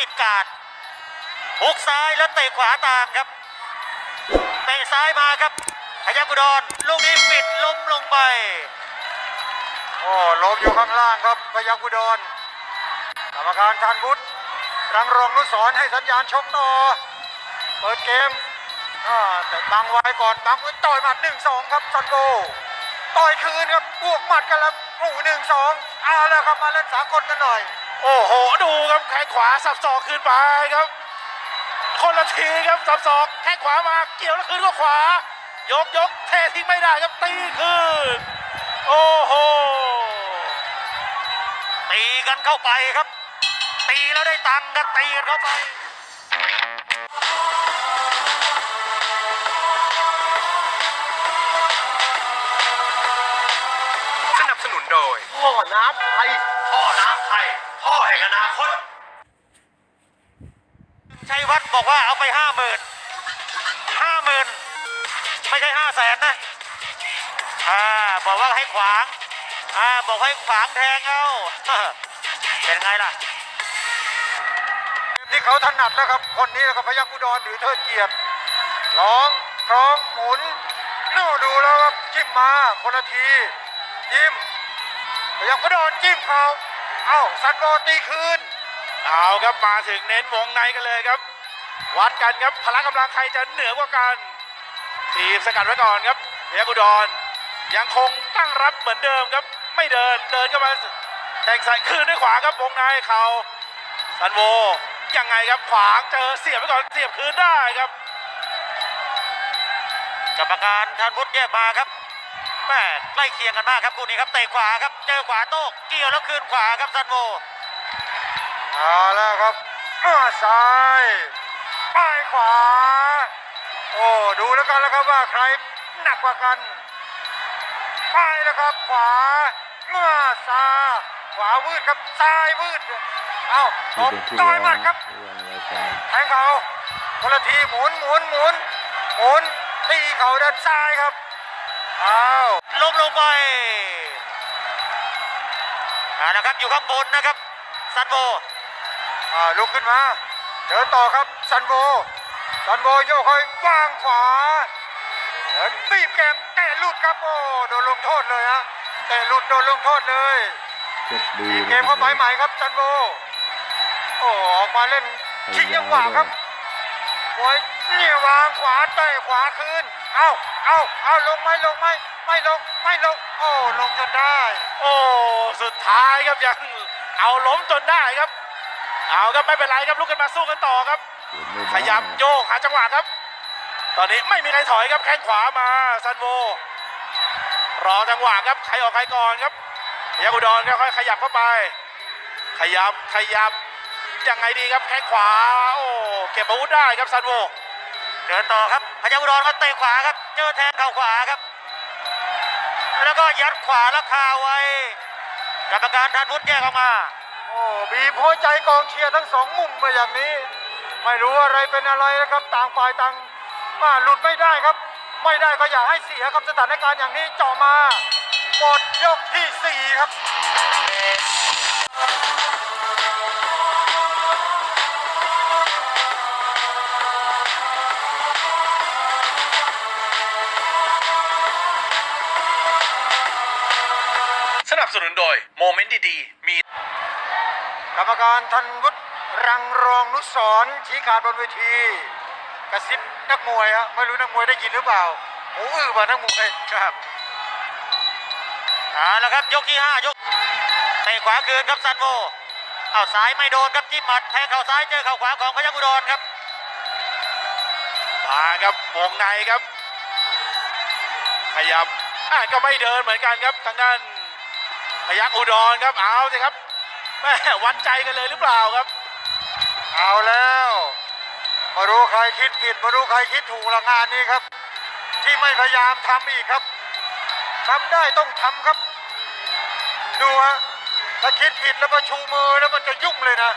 ติดการดฮุกซ้ายแล้วเตะขวาตามครับ เตะซ้ายมาครับพยัคฆ์อุดรลูกนี้ปิดล้มลงไป โอ้ล้มอยู่ข้างล่างครับพยัคฆ์อุดรกรรมการทันวุฒิรังรองนุสรณ์ให้สัญญาณชกต่อ เปิดเกมอ่าแต่บังไว้ก่อนบังไว้ต่อยหมัดหนึ่งสองครับซันโบต่อยคืนครับบวกหมัดกันแล้วโอ้หนึ่งสองเอาแล้วครับมาเล่นสากลกันหน่อย โอ้โห ดูครับแข้งขวาสับศอกขึ้นไปครับ คนละทีครับสับศอกแข้งขวามาเกี่ยวแล้วคืนก็ขวา ยกยกเททิ้งไม่ได้ครับตีคืนโอ้โหตีกันเข้าไปครับ ตีแล้วได้ตังค์ครับตีกันเข้าไปสนับสนุนโดยพ่อน้ำไทยพ่อน้ำไทย พ่อแห่งอนาคต ชัยวัฒน์บอกว่าเอาไปห้าหมื่นห้าหมื่นไม่ใช่ห้าแสนนะอ่าบอกว่าให้ขวางอ่าบอกให้ขวางแทงเอาเป็นไงล่ะเกมที่เขาถนัดแล้วครับ คนนี้และครับพยัคฆ์อุดรหรือเทิดเกียรติร้องคล้องหมุนนู่ดูแล้วครับจิ้มมาคนละที จิ้มพยัคฆ์อุดรจิ้มเขา เอ้าซันโบตีคืน เอาครับมาถึงเน้นวงในกันเลยครับ วัดกันครับพละกำลังใครจะเหนือกว่ากัน ทีมสกัดไว้ก่อนครับเฮียกุดรยังคงตั้งรับเหมือนเดิมครับ ไม่เดินเดินเข้ามาแทงใส่คืนด้วยขวาครับวงในเขาซันโวยังไงครับขวางเจอเสียบไว้ก่อนเสียบคืนได้ครับ กรรมการทันวุฒิแยกมาครับ แม่ใกล้เคียงกันมากครับคู่นี้ครับเตะขวาครับเจอขวาโต้เกี่ยวแล้วคืนขวาครับซันโวเอาแล้วครับอ้าซ้ายป้ายขวา โอ้ดูแล้วกันแล้วครับว่าใครหนักกว่ากันป้ายแล้วครับขวาอ้าซ้ายขวาวืดครับซ้ายวืดเอ้าตที่บต่อยมัดครับแทงเขาคนละทีหมุนหมุนหมุนหมุนตีเขาด้านซ้ายครับ อ้าวล้มลงไปอ่านะครับอยู่ข้างบนนะครับซันโวอ่าลุกขึ้นมาเดินต่อครับซันโบซันโบโยกค่อยวางขวาเดินบีบแกมเตะหลุดครับโอ้โดนลงโทษเลยฮะเตะหลุดโดนลงโทษเลยเช็คดีบีบเกมเข้าไปใหม่ครับซันโบโอ้ออกมาเล่นชิงจังหวะครับมวยเนี่ยวางขวาเตะขวาคืน เอ้าเอ้าเอ้าลงไหมลงไหมไม่ลงไม่ลง โอ้ลงจนได้ โอ้สุดท้ายครับยังเอาล้มจนได้ครับ เอาครับไม่เป็นไรครับลุกขึ้นมาสู้กันต่อครับ ขยับโยกหาจังหวะครับ ตอนนี้ไม่มีใครถอยครับแข้งขวามาซันโว รอจังหวะครับใครออกใครก่อนครับพยัคฆ์อุดรค่อยๆขยับเข้าไป ขยับขยับยังไงดีครับแข้งขวาโอ้เก็บอาวุธได้ครับซันโว เดินต่อครับพยัคฆ์อุดรก็เตะขวาครับ เจอแทงเข่าขวาครับ แล้วก็ยัดขวาแล้วคาไว้กรรมการทันวุฒิแยกออกมา โอ้บีบหัวใจกองเชียร์ทั้งสองมุมมาอย่างนี้ ไม่รู้อะไรเป็นอะไรนะครับ ต่างฝ่ายต่างมาหลุดไม่ได้ครับ ไม่ได้ก็อย่าให้เสียครับสถานการณ์อย่างนี้เจาะมาหมดยกที่สี่ครับ สนับสนุนโดยโมเมนต์ดีๆ มี กรรมการทันวุฒิรังรองนุสรณ์ชี้ขาดบนเวที กระซิบนักมวยฮะไม่รู้นักมวยได้ยินหรือเปล่าหูอื้อป่ะนักมวยครับเอาละครับยกที่ห้ายกเตะขวาคืนครับซันโวเอาซ้ายไม่โดนครับจิ้มหมัดแทงเข่าซ้ายเจอเข่าขวาของพยัคฆ์อุดรครับมาครับวงในครับ ขยับอะก็ไม่เดินเหมือนกันครับทางด้าน พยักอุดรครับเอาสิครับแม่วัดใจกันเลยหรือเปล่าครับ เอาแล้วมารู้ใครคิดผิดมารู้ใครคิดถูกละงานนี้ครับ ที่ไม่พยายามทำอีกครับทำได้ต้องทำครับ ดูฮะถ้าคิดผิดแล้วมาชูมือแล้วมันจะยุ่งเลยนะ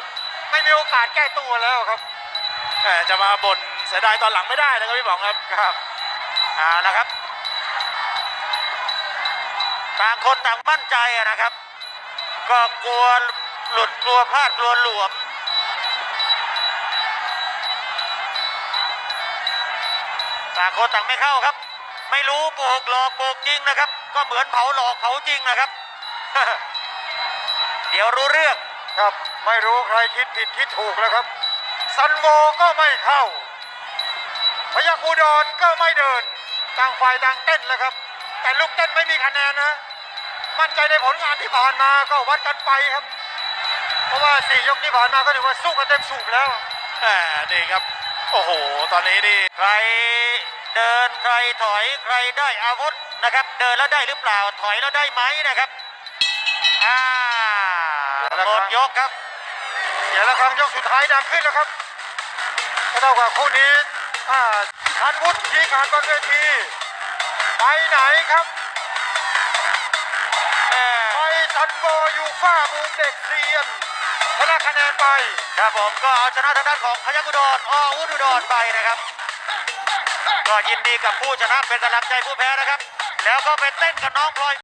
ไม่มีโอกาสแก้ตัวแล้วครับแหมจะมาบ่นเสียดายตอนหลังไม่ได้นะครับพี่บองครับครับเอาละครับ ต่างคนต่างมั่นใจนะครับ ก็กลัวหลุดกลัวพลาดกลัวหลวมต่างคนต่างไม่เข้าครับ ไม่รู้โบกหลอกโบกจริงนะครับ ก็เหมือนเผาหลอกเผาจริงนะครับ เดี๋ยวรู้เรื่องครับไม่รู้ใครคิดผิดคิดถูกแล้วครับ ซันโวก็ไม่เข้าพยาคูดอนก็ไม่เดิน ต่างฝ่ายต่างเต้นแล้วครับ แต่ลูกเต้นไม่มีคะแนนนะ มั่นใจในผลงานที่ผ่านมาก็วัดกันไปครับ เพราะว่าสี่ยกที่ผ่านมาก็ถือว่าสู้กันเต็มสูบแล้วแหมนี่ครับ โอ้โห ตอนนี้นี่ใครเดินใครถอยใครได้อาวุธนะครับ เดินแล้วได้หรือเปล่าถอยแล้วได้ไหมนะครับอ่าหมดยกครับเดี๋ยวละครั้งยกสุดท้ายดังขึ้นแล้วครับก็เท่ากับคู่นี้อ่าทันวุฒิชี้ขาดบนเวทีไปไหนครับ ทันโบอยู่ฝ้ามุมเด็กเรียนชนะคะแนนไป ครับผมก็เอาชนะทางด้านของพยัคฆ์อุดรอออุดอุดรไปนะครับ ก็ยินดีกับผู้ชนะเป็นกำลังใจผู้แพ้นะครับ แล้วก็ไปเต้นกับน้องพลอย